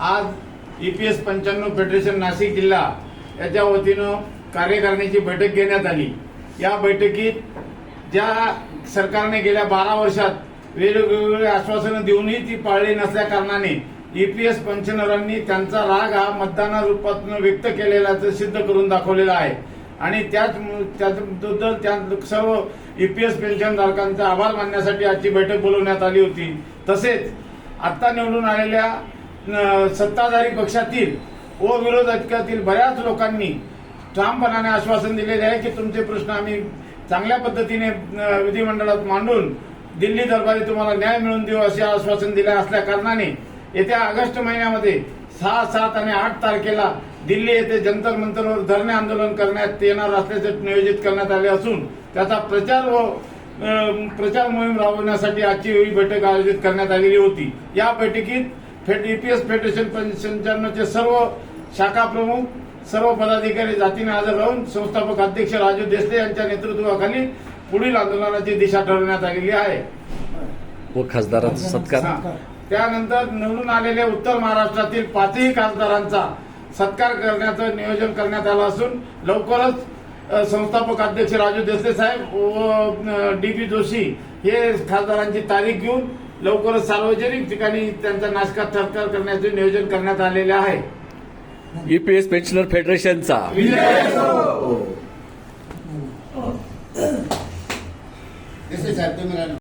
आज E P S पंच्याण्णव federation Nashik जिल्हा याच्या वतीनं कार्यकारिणीची बैठक घेण्यात आली. या बैठकीत ज्या सरकारने गेल्या बारा वर्षात वेगवेगळे आश्वासनं देऊनही ती पाळली नसल्या कारणाने ईपीएस पेन्शनरांनी त्यांचा राग हा मतदाना रूपातून व्यक्त केलेल्याचं सिद्ध करून दाखवलेला आहे. आणि त्याच त्याबद्दल त्या सर्व ईपीएस पेन्शनधारकांचा आभार मानण्यासाठी आजची बैठक बोलवण्यात आली होती. तसेच आता निवडून आलेल्या सत्ताधारी पक्षातील व विरोधकातील बऱ्याच लोकांनी ठामपणाने आश्वासन दिलेले आहे की तुमचे प्रश्न आम्ही चांगल्या पद्धतीने विधिमंडळात मांडून दिल्ली दरबारी तुम्हाला न्याय मिळवून देऊ असे आश्वासन दिले असल्या कारणाने येत्या ऑगस्ट महिन्यामध्ये सहा सात आणि आठ तारखेला दिल्ली येथे जंतर मंतरवर धरणे आंदोलन करण्यात येणार असल्याचे नियोजित करण्यात आले असून त्याचा प्रचार व प्रचार मोहीम राबवण्यासाठी आजची ही बैठक आयोजित करण्यात आलेली होती. या बैठकीत फेड ईपीएस फेडरेशन संचालनाचे सर्व शाखा प्रमुख सर्व पदाधिकारी जातीने हजर राहून संस्थापक अध्यक्ष राजू देसले यांच्या नेतृत्वाखाली पुढील आंदोलनाची दिशा ठरवण्यात आलेली आहे व खासदारांचा सत्कार हा. त्यानंतर निवडून आलेल्या उत्तर महाराष्ट्रातील पाचही खासदारांचा सत्कार करण्याचं नियोजन करण्यात आलं असून लवकरच संस्थापक अध्यक्ष राजू देसले साहेब व डी पी जोशी हे खासदारांची तारीख घेऊन लवकरच सार्वजनिक ठिकाणी त्यांचा नाशकात सत्कार करण्याचे नियोजन करण्यात आलेले आहे. ईपीएस पेन्शनर फेडरेशनचा साहेब तुम्ही.